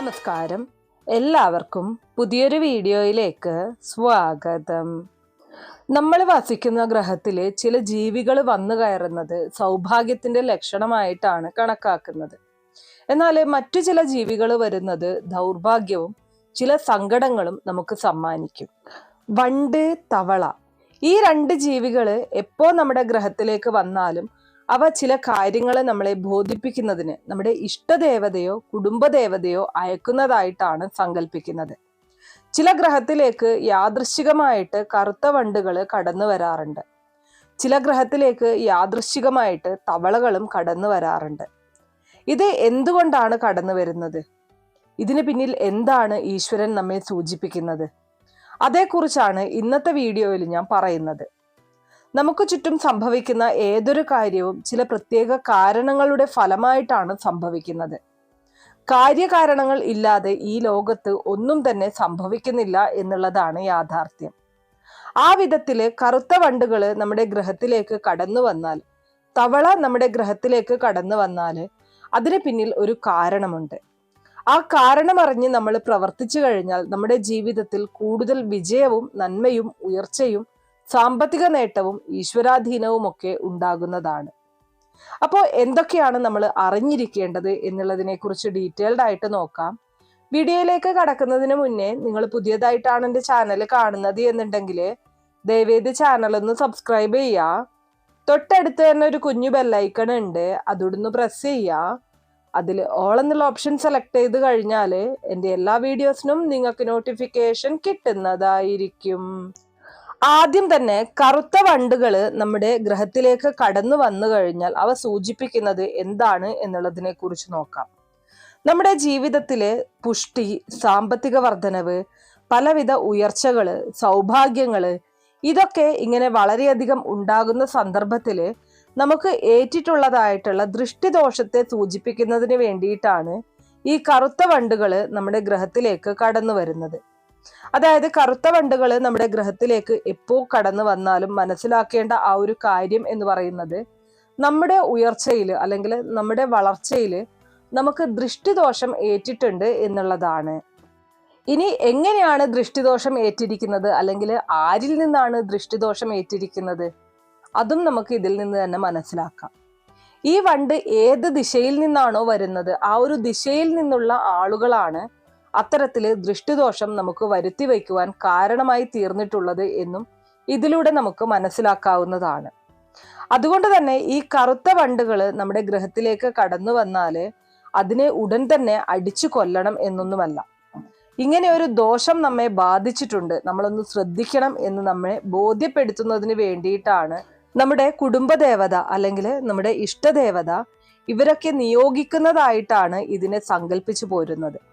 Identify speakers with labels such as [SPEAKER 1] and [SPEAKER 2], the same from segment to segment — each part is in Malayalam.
[SPEAKER 1] നമസ്കാരം. എല്ലാവർക്കും പുതിയൊരു വീഡിയോയിലേക്ക് സ്വാഗതം. നമ്മൾ വസിക്കുന്ന ഗ്രഹത്തിൽ ചില ജീവികൾ വന്നു കയറുന്നത് സൗഭാഗ്യത്തിന്റെ ലക്ഷണമായിട്ടാണ് കണക്കാക്കുന്നത്. എന്നാൽ മറ്റു ചില ജീവികൾ വരുന്നത് ദൗർഭാഗ്യവും ചില സങ്കടങ്ങളും നമുക്ക് സമ്മാനിക്കും. വണ്ട് തവള. ഈ രണ്ട് ജീവികൾ എപ്പോ നമ്മുടെ ഗ്രഹത്തിലേക്ക് വന്നാലും അവ ചില കാര്യങ്ങളെ നമ്മളെ ബോധിപ്പിക്കുന്നതിന് നമ്മുടെ ഇഷ്ടദേവതയോ കുടുംബദേവതയോ അയക്കുന്നതായിട്ടാണ് സങ്കല്പിക്കുന്നത് ചില ഗ്രഹത്തിലേക്ക് യാദൃശികമായിട്ട് കറുത്ത വണ്ടുകൾ കടന്നു വരാറുണ്ട്. ചില ഗ്രഹത്തിലേക്ക് യാദൃശികമായിട്ട് തവളകളും കടന്നു വരാറുണ്ട്. ഇത് എന്തുകൊണ്ടാണ് കടന്നു വരുന്നത്? ഇതിന് പിന്നിൽ എന്താണ് ഈശ്വരൻ നമ്മെ സൂചിപ്പിക്കുന്നത്? അതേക്കുറിച്ചാണ് ഇന്നത്തെ വീഡിയോയിൽ ഞാൻ പറയുന്നത്. നമുക്ക് ചുറ്റും സംഭവിക്കുന്ന ഏതൊരു കാര്യവും ചില പ്രത്യേക കാരണങ്ങളുടെ ഫലമായിട്ടാണ് സംഭവിക്കുന്നത്. കാര്യകാരണങ്ങൾ ഇല്ലാതെ ഈ ലോകത്ത് ഒന്നും തന്നെ സംഭവിക്കുന്നില്ല എന്നുള്ളതാണ് യാഥാർത്ഥ്യം. ആ വിധത്തിൽ കറുത്ത വണ്ടുകൾ നമ്മുടെ ഗ്രഹത്തിലേക്ക് കടന്നു വന്നാൽ തവള നമ്മുടെ ഗ്രഹത്തിലേക്ക് കടന്നു വന്നാൽ അതിന് പിന്നിൽ ഒരു കാരണമുണ്ട്. ആ കാരണം അറിഞ്ഞ് നമ്മൾ പ്രവർത്തിച്ചു കഴിഞ്ഞാൽ നമ്മുടെ ജീവിതത്തിൽ കൂടുതൽ വിജയവും നന്മയും ഉയർച്ചയും സാമ്പത്തിക നേട്ടവും ഈശ്വരാധീനവും ഒക്കെ ഉണ്ടാകുന്നതാണ്. അപ്പോൾ എന്തൊക്കെയാണ് നമ്മൾ അറിഞ്ഞിരിക്കേണ്ടത് എന്നുള്ളതിനെ കുറിച്ച് ഡീറ്റെയിൽഡ് ആയിട്ട് നോക്കാം. വീഡിയോയിലേക്ക് കടക്കുന്നതിന് മുന്നേ നിങ്ങൾ പുതിയതായിട്ടാണ് എന്റെ ചാനൽ കാണുന്നത് എന്നുണ്ടെങ്കിൽ ദയവേത് ചാനൽ ഒന്ന് സബ്സ്ക്രൈബ് ചെയ്യുക. തൊട്ടടുത്ത് തന്നെ ഒരു കുഞ്ഞു ബെല്ലൈക്കൺ ഉണ്ട്. അതോടൊന്ന് പ്രസ് ചെയ്യുക. അതിൽ ഓൾ എന്നുള്ള ഓപ്ഷൻ സെലക്ട് ചെയ്ത് കഴിഞ്ഞാൽ എന്റെ എല്ലാ വീഡിയോസിനും നിങ്ങൾക്ക് നോട്ടിഫിക്കേഷൻ കിട്ടുന്നതായിരിക്കും. ആദ്യം തന്നെ കറുത്ത വണ്ടുകൾ നമ്മുടെ ഗ്രഹത്തിലേക്ക് കടന്നു വന്നു കഴിഞ്ഞാൽ അവ സൂചിപ്പിക്കുന്നത് എന്താണ് എന്നുള്ളതിനെ കുറിച്ച് നോക്കാം. നമ്മുടെ ജീവിതത്തിലെ പുഷ്ടി സാമ്പത്തിക വർധനവ് പലവിധ ഉയർച്ചകൾ സൗഭാഗ്യങ്ങൾ ഇതൊക്കെ ഇങ്ങനെ വളരെയധികം ഉണ്ടാകുന്ന സന്ദർഭത്തിൽ നമുക്ക് ഏറ്റിട്ടുള്ളതായിട്ടുള്ള ദൃഷ്ടിദോഷത്തെ സൂചിപ്പിക്കുന്നതിന് വേണ്ടിയിട്ടാണ് ഈ കറുത്ത വണ്ടുകൾ നമ്മുടെ ഗ്രഹത്തിലേക്ക് കടന്നു വരുന്നത്. അതായത് കറുത്ത വണ്ടുകൾ നമ്മുടെ ഗ്രഹത്തിലേക്ക് എപ്പോ കടന്നു വന്നാലും മനസ്സിലാക്കേണ്ട ആ ഒരു കാര്യം എന്ന് പറയുന്നത് നമ്മുടെ ഉയർച്ചയിൽ അല്ലെങ്കിൽ നമ്മുടെ വളർച്ചയിൽ നമുക്ക് ദൃഷ്ടിദോഷം ഏറ്റിട്ടുണ്ട് എന്നുള്ളതാണ്. ഇനി എങ്ങനെയാണ് ദൃഷ്ടിദോഷം ഏറ്റിരിക്കുന്നത്? അല്ലെങ്കിൽ ആരിൽ നിന്നാണ് ദൃഷ്ടിദോഷം ഏറ്റിരിക്കുന്നത്? അതും നമുക്ക് ഇതിൽ നിന്ന് തന്നെ മനസ്സിലാക്കാം. ഈ വണ്ട് ഏത് ദിശയിൽ നിന്നാണോ വരുന്നത്? ആ ഒരു ദിശയിൽ നിന്നുള്ള ആളുകളാണ് അത്തരത്തിൽ ദൃഷ്ടിദോഷം നമുക്ക് വരുത്തി വയ്ക്കുവാൻ കാരണമായി തീർന്നിട്ടുള്ളത് എന്നും ഇതിലൂടെ നമുക്ക് മനസ്സിലാക്കാവുന്നതാണ്. അതുകൊണ്ട് തന്നെ ഈ കറുത്ത വണ്ടുകൾ നമ്മുടെ ഗ്രഹത്തിലേക്ക് കടന്നു വന്നാൽ അതിനെ ഉടൻ തന്നെ അടിച്ചു കൊല്ലണം എന്നൊന്നുമല്ല. ഇങ്ങനെ ഒരു ദോഷം നമ്മെ ബാധിച്ചിട്ടുണ്ട്. നമ്മളൊന്ന് ശ്രദ്ധിക്കണം എന്ന് നമ്മെ ബോധ്യപ്പെടുത്തുന്നതിന് വേണ്ടിയിട്ടാണ് നമ്മുടെ കുടുംബദേവത അല്ലെങ്കിൽ നമ്മുടെ ഇഷ്ടദേവത ഇവരൊക്കെ നിയോഗിക്കുന്നതായിട്ടാണ് ഇതിനെ സങ്കല്പിച്ചു പോരുന്നത്.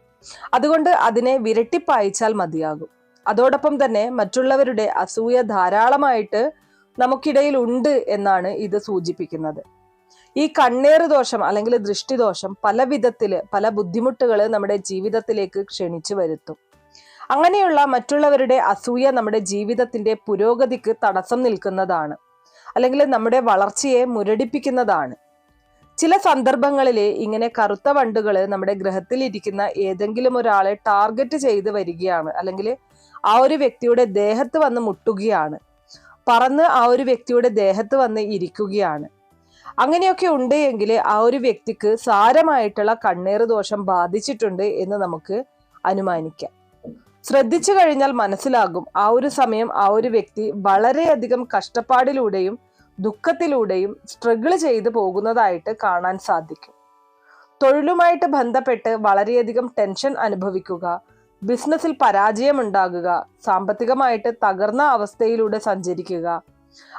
[SPEAKER 1] അതുകൊണ്ട് അതിനെ വിരട്ടിപ്പായിച്ചാൽ മതിയാകും. അതോടൊപ്പം തന്നെ മറ്റുള്ളവരുടെ അസൂയ ധാരാളമായിട്ട് നമുക്കിടയിൽ ഉണ്ട് എന്നാണ് ഇത് സൂചിപ്പിക്കുന്നത്. ഈ കണ്ണേറ് ദോഷം അല്ലെങ്കിൽ ദൃഷ്ടിദോഷം പല വിധത്തിൽ പല ബുദ്ധിമുട്ടുകൾ നമ്മുടെ ജീവിതത്തിലേക്ക് ക്ഷണിച്ചു വരുത്തും. അങ്ങനെയുള്ള മറ്റുള്ളവരുടെ അസൂയ നമ്മുടെ ജീവിതത്തിന്റെ പുരോഗതിക്ക് തടസ്സം നിൽക്കുന്നതാണ്. അല്ലെങ്കിൽ നമ്മുടെ വളർച്ചയെ മുരടിപ്പിക്കുന്നതാണ്. ചില സന്ദർഭങ്ങളിൽ ഇങ്ങനെ കറുത്ത വണ്ടുകൾ നമ്മുടെ ഗ്രഹത്തിൽ ഇരിക്കുന്ന ഏതെങ്കിലും ഒരാളെ ടാർഗറ്റ് ചെയ്ത് വരികയാണ്. അല്ലെങ്കിൽ ആ ഒരു വ്യക്തിയുടെ ദേഹത്ത് വന്ന് മുട്ടുകയാണ്. പറന്ന് ആ ഒരു വ്യക്തിയുടെ ദേഹത്ത് വന്ന് ഇരിക്കുകയാണ്. അങ്ങനെയൊക്കെ ഉണ്ട് എങ്കിൽ ആ ഒരു വ്യക്തിക്ക് സാരമായിട്ടുള്ള കണ്ണേറ് ദോഷം ബാധിച്ചിട്ടുണ്ട് എന്ന് നമുക്ക് അനുമാനിക്കാം. ശ്രദ്ധിച്ചു കഴിഞ്ഞാൽ മനസ്സിലാകും. ആ ഒരു സമയം ആ ഒരു വ്യക്തി വളരെയധികം കഷ്ടപ്പാടിലൂടെയും ദുഃഖത്തിലൂടെയും സ്ട്രഗിൾ ചെയ്ത് പോകുന്നതായിട്ട് കാണാൻ സാധിക്കും. തൊഴിലുമായിട്ട് ബന്ധപ്പെട്ട് വളരെയധികം ടെൻഷൻ അനുഭവിക്കുക ബിസിനസ്സിൽ പരാജയമുണ്ടാകുക സാമ്പത്തികമായിട്ട് തകർന്ന അവസ്ഥയിലൂടെ സഞ്ചരിക്കുക.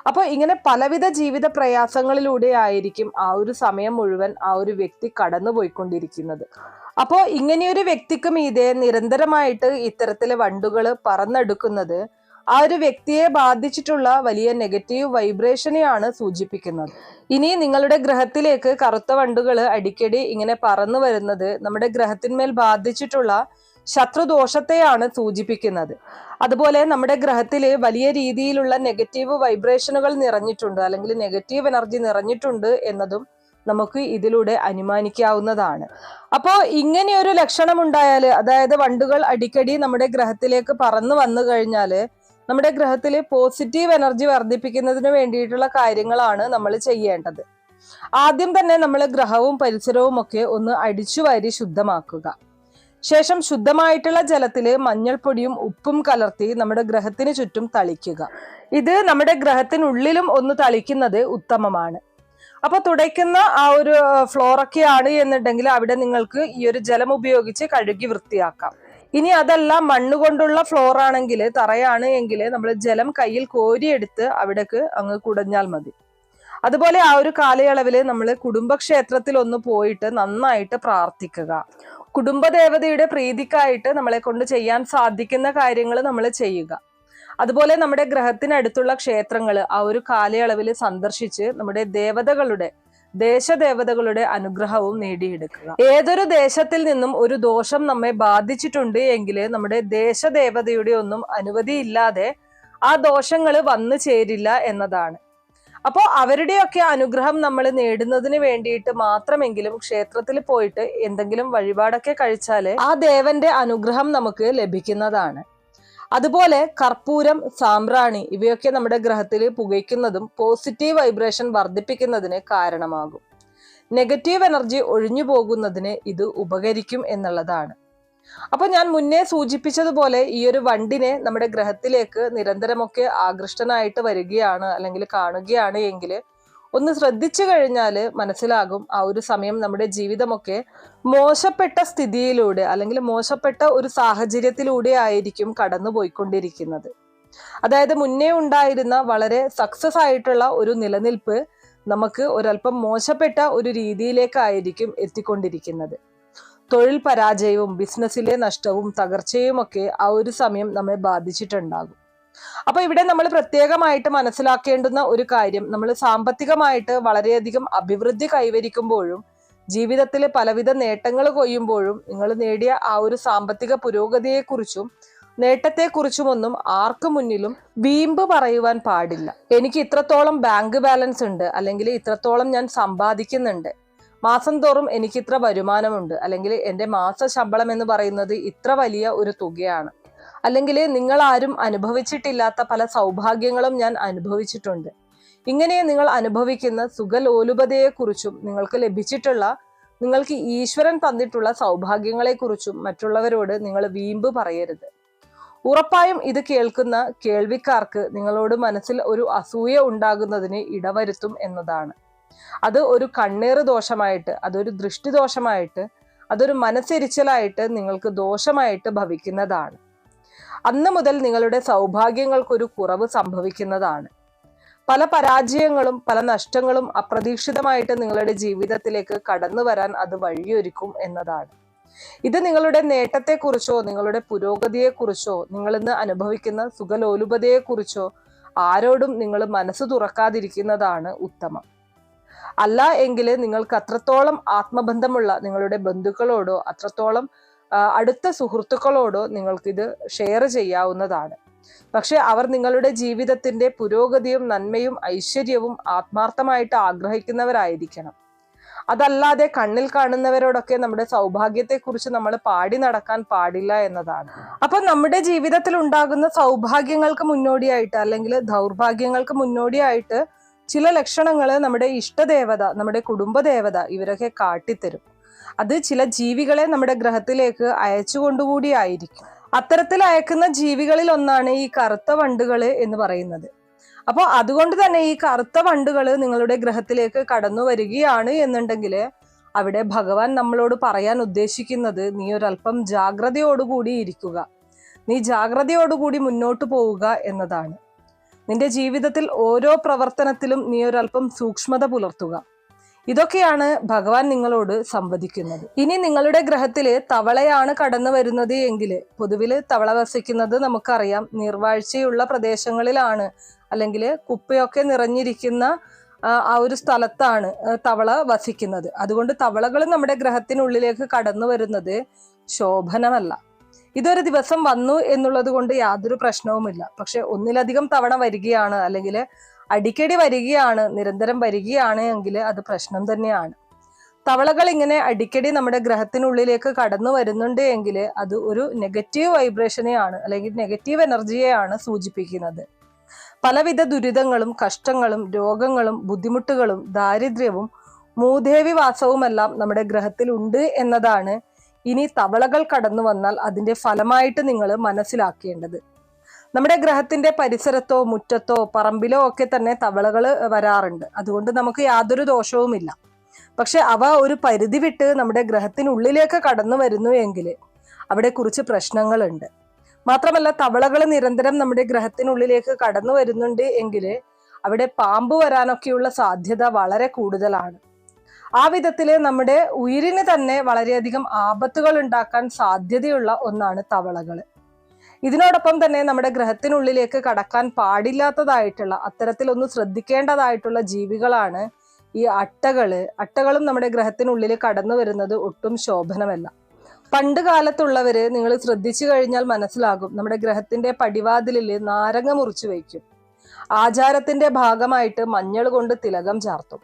[SPEAKER 1] അപ്പോൾ ഇങ്ങനെ പലവിധ ജീവിത പ്രയാസങ്ങളിലൂടെ ആയിരിക്കും ആ ഒരു സമയം മുഴുവൻ ആ ഒരു വ്യക്തി കടന്നു പോയിക്കൊണ്ടിരിക്കുന്നത് അപ്പോൾ ഇങ്ങനെയൊരു വ്യക്തിക്കും ഇതേ നിരന്തരമായിട്ട് ഇത്തരത്തിലെ വണ്ടുകൾ പറന്നെടുക്കുന്നത് ആ ഒരു വ്യക്തിയെ ബാധിച്ചിട്ടുള്ള വലിയ നെഗറ്റീവ് വൈബ്രേഷനെയാണ് സൂചിപ്പിക്കുന്നത്. ഇനി നിങ്ങളുടെ ഗ്രഹത്തിലേക്ക് കറുത്ത വണ്ടുകൾ അടിക്കടി ഇങ്ങനെ പറന്നു വരുന്നത് നമ്മുടെ ഗ്രഹത്തിന്മേൽ ബാധിച്ചിട്ടുള്ള ശത്രുദോഷത്തെയാണ് സൂചിപ്പിക്കുന്നത്. അതുപോലെ നമ്മുടെ ഗ്രഹത്തിൽ വലിയ രീതിയിലുള്ള നെഗറ്റീവ് വൈബ്രേഷനുകൾ നിറഞ്ഞിട്ടുണ്ട് അല്ലെങ്കിൽ നെഗറ്റീവ് എനർജി നിറഞ്ഞിട്ടുണ്ട് എന്നതും നമുക്ക് ഇതിലൂടെ അനുമാനിക്കാവുന്നതാണ്. അപ്പോൾ ഇങ്ങനെയൊരു ലക്ഷണം ഉണ്ടായാൽ അതായത് വണ്ടുകൾ അടിക്കടി നമ്മുടെ ഗ്രഹത്തിലേക്ക് പറന്നു വന്നു കഴിഞ്ഞാൽ നമ്മുടെ ഗ്രഹത്തിൽ പോസിറ്റീവ് എനർജി വർദ്ധിപ്പിക്കുന്നതിന് വേണ്ടിയിട്ടുള്ള കാര്യങ്ങളാണ് നമ്മൾ ചെയ്യേണ്ടത്. ആദ്യം തന്നെ നമ്മൾ ഗ്രഹവും പരിസരവും ഒക്കെ ഒന്ന് അടിച്ചു വാരി ശുദ്ധമാക്കുക. ശേഷം ശുദ്ധമായിട്ടുള്ള ജലത്തിൽ മഞ്ഞൾപ്പൊടിയും ഉപ്പും കലർത്തി നമ്മുടെ ഗ്രഹത്തിന് ചുറ്റും തളിക്കുക. ഇത് നമ്മുടെ ഗ്രഹത്തിനുള്ളിലും ഒന്ന് തളിക്കുന്നത് ഉത്തമമാണ്. അപ്പൊ തുടയ്ക്കുന്ന ആ ഒരു ഫ്ലോറൊക്കെയാണ് എന്നുണ്ടെങ്കിൽ അവിടെ നിങ്ങൾക്ക് ഈ ഒരു ജലം ഉപയോഗിച്ച് കഴുകി വൃത്തിയാക്കാം. ഇനി അതല്ല മണ്ണ് കൊണ്ടുള്ള ഫ്ലോർ ആണെങ്കിൽ തറയാണ് എങ്കിൽ നമ്മൾ ജലം കയ്യിൽ കോരിയെടുത്ത് അവിടേക്ക് അങ്ങ് കുടഞ്ഞാൽ മതി. അതുപോലെ ആ ഒരു കാലയളവിൽ നമ്മൾ കുടുംബക്ഷേത്രത്തിൽ ഒന്ന് പോയിട്ട് നന്നായിട്ട് പ്രാർത്ഥിക്കുക. കുടുംബദേവതയുടെ പ്രീതിക്കായിട്ട് നമ്മളെ കൊണ്ട് ചെയ്യാൻ സാധിക്കുന്ന കാര്യങ്ങൾ നമ്മൾ ചെയ്യുക. അതുപോലെ നമ്മുടെ ഗ്രഹത്തിനടുത്തുള്ള ക്ഷേത്രങ്ങൾ ആ ഒരു കാലയളവിൽ സന്ദർശിച്ച് നമ്മുടെ ദേവതകളുടെ ദേശദേവതകളുടെ അനുഗ്രഹവും നേടിയെടുക്കുക. ഏതൊരു ദേശത്തിൽ നിന്നും ഒരു ദോഷം നമ്മെ ബാധിച്ചിട്ടുണ്ട് എങ്കിൽ നമ്മുടെ ദേശദേവതയുടെ ഒന്നും അനുമതിയില്ലാതെ ആ ദോഷങ്ങൾ വന്നു ചേരില്ല എന്നതാണ്. അപ്പോൾ അവരുടെയൊക്കെ അനുഗ്രഹം നമ്മൾ നേടുന്നതിന് വേണ്ടിയിട്ട് മാത്രമെങ്കിലും ക്ഷേത്രത്തിൽ പോയിട്ട് എന്തെങ്കിലും വഴിപാടൊക്കെ കഴിച്ചാൽ ആ ദേവന്റെ അനുഗ്രഹം നമുക്ക് ലഭിക്കുന്നതാണ്. അതുപോലെ കർപ്പൂരം സാമ്പ്രാണി ഇവയൊക്കെ നമ്മുടെ ഗ്രഹത്തിൽ പുകയ്ക്കുന്നതും പോസിറ്റീവ് വൈബ്രേഷൻ വർദ്ധിപ്പിക്കുന്നതിന് കാരണമാകും. നെഗറ്റീവ് എനർജി ഒഴിഞ്ഞു പോകുന്നതിന് ഇത് ഉപകരിക്കും എന്നുള്ളതാണ്. അപ്പൊ ഞാൻ മുന്നേ സൂചിപ്പിച്ചതുപോലെ ഈ ഒരു വണ്ടിനെ നമ്മുടെ ഗ്രഹത്തിലേക്ക് നിരന്തരമൊക്കെ ആകൃഷ്ടനായിട്ട് വരികയാണ് അല്ലെങ്കിൽ കാണുകയാണ് എങ്കിൽ ഒന്ന് ശ്രദ്ധിച്ചു കഴിഞ്ഞാൽ മനസ്സിലാകും ആ ഒരു സമയം നമ്മുടെ ജീവിതമൊക്കെ മോശപ്പെട്ട സ്ഥിതിയിലൂടെ അല്ലെങ്കിൽ മോശപ്പെട്ട ഒരു സാഹചര്യത്തിലൂടെ ആയിരിക്കും കടന്നു പോയിക്കൊണ്ടിരിക്കുന്നത്. അതായത് മുന്നേ ഉണ്ടായിരുന്ന വളരെ സക്സസ് ആയിട്ടുള്ള ഒരു നിലനിൽപ്പ് നമുക്ക് ഒരല്പം മോശപ്പെട്ട ഒരു രീതിയിലേക്കായിരിക്കും എത്തിക്കൊണ്ടിരിക്കുന്നത്. തൊഴിൽ പരാജയവും ബിസിനസ്സിലെ നഷ്ടവും തകർച്ചയും ഒക്കെ ആ ഒരു സമയം നമ്മെ ബാധിച്ചിട്ടുണ്ടാകും. അപ്പൊ ഇവിടെ നമ്മൾ പ്രത്യേകമായിട്ട് മനസ്സിലാക്കേണ്ടുന്ന ഒരു കാര്യം നമ്മൾ സാമ്പത്തികമായിട്ട് വളരെയധികം അഭിവൃദ്ധി കൈവരിക്കുമ്പോഴും ജീവിതത്തിൽ പലവിധ നേട്ടങ്ങൾ കൊയ്യുമ്പോഴും നിങ്ങൾ നേടിയ ആ ഒരു സാമ്പത്തിക പുരോഗതിയെക്കുറിച്ചും നേട്ടത്തെക്കുറിച്ചുമൊന്നും ആർക്കു മുന്നിലും വീമ്പ് പറയുവാൻ പാടില്ല. എനിക്ക് ഇത്രത്തോളം ബാങ്ക് ബാലൻസ് ഉണ്ട് അല്ലെങ്കിൽ ഇത്രത്തോളം ഞാൻ സമ്പാദിക്കുന്നുണ്ട്. മാസം തോറും എനിക്ക് ഇത്ര വരുമാനമുണ്ട് അല്ലെങ്കിൽ എന്റെ മാസ ശമ്പളം എന്ന് പറയുന്നത് ഇത്ര വലിയ ഒരു തുകയാണ്. അല്ലെങ്കിൽ നിങ്ങൾ ആരും അനുഭവിച്ചിട്ടില്ലാത്ത പല സൗഭാഗ്യങ്ങളും ഞാൻ അനുഭവിച്ചിട്ടുണ്ട്. ഇങ്ങനെ നിങ്ങൾ അനുഭവിക്കുന്ന സുഖലോലുപതയെക്കുറിച്ചും നിങ്ങൾക്ക് ലഭിച്ചിട്ടുള്ള നിങ്ങൾക്ക് ഈശ്വരൻ തന്നിട്ടുള്ള സൗഭാഗ്യങ്ങളെക്കുറിച്ചും മറ്റുള്ളവരോട് നിങ്ങൾ വീമ്പ് പറയരുത്. ഉറപ്പായും ഇത് കേൾക്കുന്ന കേൾവിക്കാർക്ക് നിങ്ങളോട് മനസ്സിൽ ഒരു അസൂയ ഉണ്ടാകുന്നതിന് ഇടവരുത്തും എന്നതാണ്. അത് ഒരു കണ്ണേറ് ദോഷമായിട്ട് അതൊരു ദൃഷ്ടി ദോഷമായിട്ട് അതൊരു മനസ്സെരിച്ചലായിട്ട് നിങ്ങൾക്ക് ദോഷമായിട്ട് ഭവിക്കുന്നതാണ്. അന്ന് മുതൽ നിങ്ങളുടെ സൗഭാഗ്യങ്ങൾക്കൊരു കുറവ് സംഭവിക്കുന്നതാണ്. പല പരാജയങ്ങളും പല നഷ്ടങ്ങളും അപ്രതീക്ഷിതമായിട്ട് നിങ്ങളുടെ ജീവിതത്തിലേക്ക് കടന്നു വരാൻ അത് വഴിയൊരുക്കും എന്നതാണ്. ഇത് നിങ്ങളുടെ നേട്ടത്തെക്കുറിച്ചോ നിങ്ങളുടെ പുരോഗതിയെക്കുറിച്ചോ നിങ്ങൾ ഇന്ന് അനുഭവിക്കുന്ന സുഖലോലുപതയെക്കുറിച്ചോ ആരോടും നിങ്ങൾ മനസ്സ് തുറക്കാതിരിക്കുന്നതാണ് ഉത്തമം. അല്ല എങ്കിൽ നിങ്ങൾക്ക് അത്രത്തോളം ആത്മബന്ധമുള്ള നിങ്ങളുടെ ബന്ധുക്കളോടോ അത്രത്തോളം അടുത്ത സുഹൃത്തുക്കളോടോ നിങ്ങൾക്കിത് ഷെയർ ചെയ്യാവുന്നതാണ്. പക്ഷെ അവർ നിങ്ങളുടെ ജീവിതത്തിന്റെ പുരോഗതിയും നന്മയും ഐശ്വര്യവും ആത്മാർത്ഥമായിട്ട് ആഗ്രഹിക്കുന്നവരായിരിക്കണം. അതല്ലാതെ കണ്ണിൽ കാണുന്നവരോടൊക്കെ നമ്മുടെ സൗഭാഗ്യത്തെക്കുറിച്ച് നമ്മൾ പാടി നടക്കാൻ പാടില്ല എന്നതാണ്. അപ്പൊ നമ്മുടെ ജീവിതത്തിൽ ഉണ്ടാകുന്ന സൗഭാഗ്യങ്ങൾക്ക് മുന്നോടിയായിട്ട് അല്ലെങ്കിൽ ദൗർഭാഗ്യങ്ങൾക്ക് മുന്നോടിയായിട്ട് ചില ലക്ഷണങ്ങൾ നമ്മുടെ ഇഷ്ടദേവത നമ്മുടെ കുടുംബദേവത ഇവരൊക്കെ കാട്ടിത്തരും. അത് ചില ജീവികളെ നമ്മുടെ ഗ്രഹത്തിലേക്ക് അയച്ചുകൊണ്ടുകൂടിയായിരിക്കും അത്തരത്തിൽ അയക്കുന്ന ജീവികളിൽ ഒന്നാണ് ഈ കറുത്ത വണ്ടുകൾ എന്ന് പറയുന്നത്. അപ്പോൾ അതുകൊണ്ട് തന്നെ ഈ കറുത്ത വണ്ടുകൾ നിങ്ങളുടെ ഗ്രഹത്തിലേക്ക് കടന്നു വരികയാണ് എന്നുണ്ടെങ്കിൽ അവിടെ ഭഗവാൻ നമ്മളോട് പറയാൻ ഉദ്ദേശിക്കുന്നത് നീ ഒരല്പം ജാഗ്രതയോടുകൂടി ഇരിക്കുക. നീ ജാഗ്രതയോടുകൂടി മുന്നോട്ട് പോവുക എന്നതാണ്. നിന്റെ ജീവിതത്തിൽ ഓരോ പ്രവർത്തനത്തിലും നീ ഒരല്പം സൂക്ഷ്മത പുലർത്തുക. ഇതൊക്കെയാണ് ഭഗവാൻ നിങ്ങളോട് സംവദിക്കുന്നത്. ഇനി നിങ്ങളുടെ ഗ്രഹത്തിൽ തവളയാണ് കടന്നു വരുന്നത് എങ്കിൽ പൊതുവിൽ തവള വസിക്കുന്നത് നമുക്കറിയാം. നീർവാഴ്ചയുള്ള പ്രദേശങ്ങളിലാണ്. അല്ലെങ്കിൽ കുപ്പയൊക്കെ നിറഞ്ഞിരിക്കുന്ന ആ ഒരു സ്ഥലത്താണ് തവള വസിക്കുന്നത്. അതുകൊണ്ട് തവളകൾ നമ്മുടെ ഗ്രഹത്തിനുള്ളിലേക്ക് കടന്നു വരുന്നത് ശോഭനമല്ല. ഇതൊരു ദിവസം വന്നു എന്നുള്ളത് കൊണ്ട് യാതൊരു പ്രശ്നവുമില്ല. പക്ഷെ ഒന്നിലധികം തവണ വരികയാണ്. അല്ലെങ്കിൽ അടിക്കടി വരികയാണ് നിരന്തരം വരികയാണ് എങ്കിൽ അത് പ്രശ്നം തന്നെയാണ്. തവളകൾ ഇങ്ങനെ അടിക്കടി നമ്മുടെ ഗ്രഹത്തിനുള്ളിലേക്ക് കടന്നു വരുന്നുണ്ട് എങ്കിൽ അത് ഒരു നെഗറ്റീവ് വൈബ്രേഷനെയാണ് അല്ലെങ്കിൽ നെഗറ്റീവ് എനർജിയെയാണ് സൂചിപ്പിക്കുന്നത്. പലവിധ ദുരിതങ്ങളും കഷ്ടങ്ങളും രോഗങ്ങളും ബുദ്ധിമുട്ടുകളും ദാരിദ്ര്യവും മൂദേവി വാസവുമെല്ലാം നമ്മുടെ ഗ്രഹത്തിൽ ഉണ്ട് എന്നതാണ് ഇനി തവളകൾ കടന്നു വന്നാൽ അതിന്റെ ഫലമായിട്ട് നിങ്ങൾ മനസ്സിലാക്കേണ്ടത്. നമ്മുടെ ഗ്രഹത്തിന്റെ പരിസരത്തോ മുറ്റത്തോ പറമ്പിലോ ഒക്കെ തന്നെ തവളകൾ വരാറുണ്ട്. അതുകൊണ്ട് നമുക്ക് യാതൊരു ദോഷവുമില്ല. പക്ഷെ അവ ഒരു പരിധി വിട്ട് നമ്മുടെ ഗ്രഹത്തിനുള്ളിലേക്ക് കടന്നു വരുന്നു എങ്കിൽ അവിടെ കുറിച്ച് പ്രശ്നങ്ങളുണ്ട്. മാത്രമല്ല തവളകൾ നിരന്തരം നമ്മുടെ ഗ്രഹത്തിനുള്ളിലേക്ക് കടന്നു വരുന്നുണ്ട് എങ്കിൽ അവിടെ പാമ്പ് വരാനൊക്കെയുള്ള സാധ്യത വളരെ കൂടുതലാണ്. ആ വിധത്തിൽ നമ്മുടെ ഉയിരിന് തന്നെ വളരെയധികം ആപത്തുകൾ ഉണ്ടാക്കാൻ സാധ്യതയുള്ള ഒന്നാണ് തവളകൾ ഇതിനോടൊപ്പം തന്നെ നമ്മുടെ ഗ്രഹത്തിനുള്ളിലേക്ക് കടക്കാൻ പാടില്ലാത്തതായിട്ടുള്ള അത്തരത്തിലൊന്ന് ശ്രദ്ധിക്കേണ്ടതായിട്ടുള്ള ജീവികളാണ് ഈ അട്ടകൾ. അട്ടകളും നമ്മുടെ ഗ്രഹത്തിനുള്ളിൽ കടന്നു വരുന്നത് ഒട്ടും ശോഭനമല്ല. പണ്ട് കാലത്തുള്ളവര് നിങ്ങൾ ശ്രദ്ധിച്ചു കഴിഞ്ഞാൽ മനസ്സിലാകും നമ്മുടെ ഗ്രഹത്തിന്റെ പടിവാതിലിൽ നാരങ്ങ മുറിച്ചു വയ്ക്കും. ആചാരത്തിന്റെ ഭാഗമായിട്ട് മഞ്ഞൾ കൊണ്ട് തിലകം ചാർത്തും.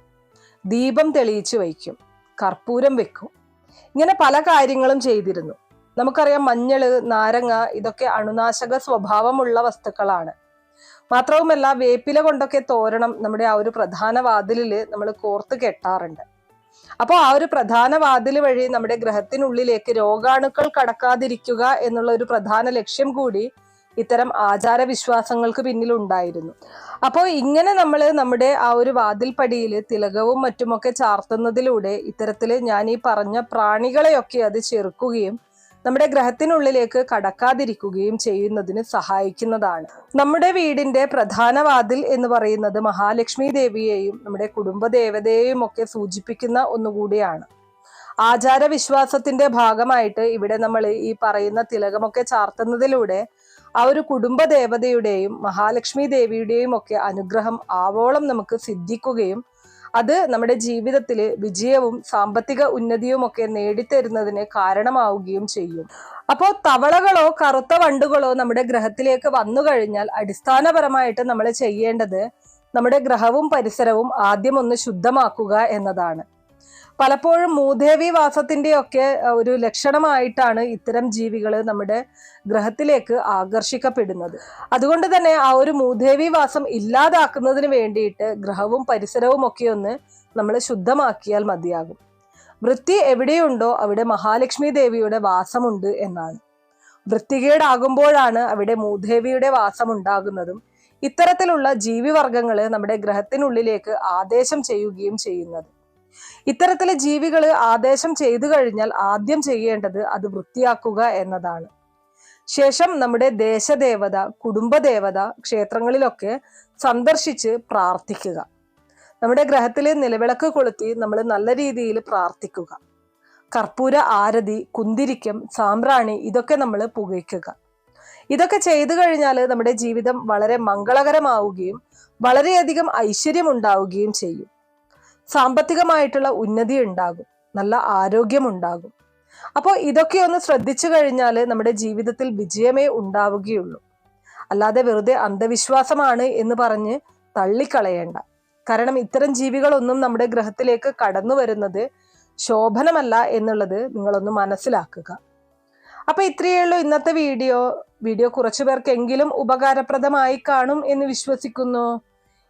[SPEAKER 1] ദീപം തെളിയിച്ചു വയ്ക്കും. കർപ്പൂരം വെക്കും. ഇങ്ങനെ പല കാര്യങ്ങളും ചെയ്തിരുന്നു. നമുക്കറിയാം മഞ്ഞൾ നാരങ്ങ ഇതൊക്കെ അണുനാശക സ്വഭാവമുള്ള വസ്തുക്കളാണ്. മാത്രവുമല്ല വേപ്പില കൊണ്ടൊക്കെ തോരണം നമ്മുടെ ആ ഒരു പ്രധാന വാതിലിൽ നമ്മൾ കോർത്ത് കെട്ടാറുണ്ട്. അപ്പോൾ ആ ഒരു പ്രധാന വാതിൽ വഴി നമ്മുടെ ഗ്രഹത്തിനുള്ളിലേക്ക് രോഗാണുക്കൾ കടക്കാതിരിക്കുക എന്നുള്ള ഒരു പ്രധാന ലക്ഷ്യം കൂടി ഇത്തരം ആചാര വിശ്വാസങ്ങൾക്ക് പിന്നിലുണ്ടായിരുന്നു. അപ്പോൾ ഇങ്ങനെ നമ്മൾ നമ്മുടെ ആ ഒരു വാതിൽപ്പടിയിൽ തിലകവും മറ്റുമൊക്കെ ചാർത്തുന്നതിലൂടെ ഇത്തരത്തിൽ ഞാൻ ഈ പറഞ്ഞ പ്രാണികളെയൊക്കെ അത് ചെറുക്കുകയും നമ്മുടെ ഗ്രഹത്തിനുള്ളിലേക്ക് കടക്കാതിരിക്കുകയും ചെയ്യുന്നതിന് സഹായിക്കുന്നതാണ്. നമ്മുടെ വീടിന്റെ പ്രധാന വാതിൽ എന്ന് പറയുന്നത് മഹാലക്ഷ്മി ദേവിയെയും നമ്മുടെ കുടുംബ ദേവതയെയും ഒക്കെ സൂചിപ്പിക്കുന്ന ഒന്നുകൂടിയാണ്. ആചാര വിശ്വാസത്തിന്റെ ഭാഗമായിട്ട് ഇവിടെ നമ്മൾ ഈ പറയുന്ന തിലകമൊക്കെ ചാർത്തുന്നതിലൂടെ ആ ഒരു കുടുംബ ദേവതയുടെയും മഹാലക്ഷ്മി ദേവിയുടെയും ഒക്കെ അനുഗ്രഹം ആവോളം നമുക്ക് സിദ്ധിക്കുകയും അത് നമ്മുടെ ജീവിതത്തിൽ വിജയവും സാമ്പത്തിക ഉന്നതിയും ഒക്കെ നേടിത്തരുന്നതിന് കാരണമാവുകയും ചെയ്യും. അപ്പോൾ തവളകളോ കറുത്ത വണ്ടുകളോ നമ്മുടെ ഗ്രഹത്തിലേക്ക് വന്നു കഴിഞ്ഞാൽ അടിസ്ഥാനപരമായിട്ട് നമ്മൾ ചെയ്യേണ്ടത് നമ്മുടെ ഗ്രഹവും പരിസരവും ആദ്യം ഒന്ന് ശുദ്ധമാക്കുക എന്നതാണ്. പലപ്പോഴും മൂദേവി വാസത്തിന്റെയൊക്കെ ഒരു ലക്ഷണമായിട്ടാണ് ഇത്തരം ജീവികൾ നമ്മുടെ ഗ്രഹത്തിലേക്ക് ആകർഷിക്കപ്പെടുന്നത്. അതുകൊണ്ട് തന്നെ ആ ഒരു മൂദേവി വാസം ഇല്ലാതാക്കുന്നതിന് വേണ്ടിയിട്ട് ഗ്രഹവും പരിസരവും ഒക്കെ ഒന്ന് നമ്മൾ ശുദ്ധമാക്കിയാൽ മതിയാകും. വൃത്തി എവിടെയുണ്ടോ അവിടെ മഹാലക്ഷ്മി ദേവിയുടെ വാസമുണ്ട് എന്നാണ്. വൃത്തികേടാകുമ്പോഴാണ് അവിടെ മൂദേവിയുടെ വാസം ഉണ്ടാകുന്നതും ഇത്തരത്തിലുള്ള ജീവിവർഗങ്ങൾ നമ്മുടെ ഗ്രഹത്തിനുള്ളിലേക്ക് ആദേശം ചെയ്യുകയും ചെയ്യുന്നത്. ഇത്തരത്തിലെ ജീവികൾ ആദേശം ചെയ്തു കഴിഞ്ഞാൽ ആദ്യം ചെയ്യേണ്ടത് അത് വൃത്തിയാക്കുക എന്നതാണ്. ശേഷം നമ്മുടെ ദേശദേവത കുടുംബദേവത ക്ഷേത്രങ്ങളിലൊക്കെ സന്ദർശിച്ച് പ്രാർത്ഥിക്കുക. നമ്മുടെ ഗ്രഹത്തിൽ നിലവിളക്ക് കൊളുത്തി നമ്മൾ നല്ല രീതിയിൽ പ്രാർത്ഥിക്കുക. കർപ്പൂര ആരതി കുന്തിരിക്കം സാമ്പ്രാണി ഇതൊക്കെ നമ്മൾ പുകയ്ക്കുക. ഇതൊക്കെ ചെയ്തു കഴിഞ്ഞാൽ നമ്മുടെ ജീവിതം വളരെ മംഗളകരമാവുകയും വളരെയധികം ഐശ്വര്യം ഉണ്ടാവുകയും ചെയ്യും. സാമ്പത്തികമായിട്ടുള്ള ഉന്നതി ഉണ്ടാകും. നല്ല ആരോഗ്യമുണ്ടാകും. അപ്പോൾ ഇതൊക്കെ ഒന്ന് ശ്രദ്ധിച്ചു കഴിഞ്ഞാൽ നമ്മുടെ ജീവിതത്തിൽ വിജയമേ ഉണ്ടാവുകയുള്ളൂ. അല്ലാതെ വെറുതെ അന്ധവിശ്വാസമാണ് എന്ന് പറഞ്ഞ് തള്ളിക്കളയേണ്ട. കാരണം ഇത്തരം ജീവികളൊന്നും നമ്മുടെ ഗ്രഹത്തിലേക്ക് കടന്നു വരുന്നത് ശോഭനമല്ല എന്നുള്ളത് നിങ്ങളൊന്ന് മനസ്സിലാക്കുക. അപ്പൊ ഇത്രയേ ഉള്ളൂ ഇന്നത്തെ വീഡിയോ. വീഡിയോ കുറച്ചു പേർക്കെങ്കിലും ഉപകാരപ്രദമായി കാണും എന്ന് വിശ്വസിക്കുന്നു.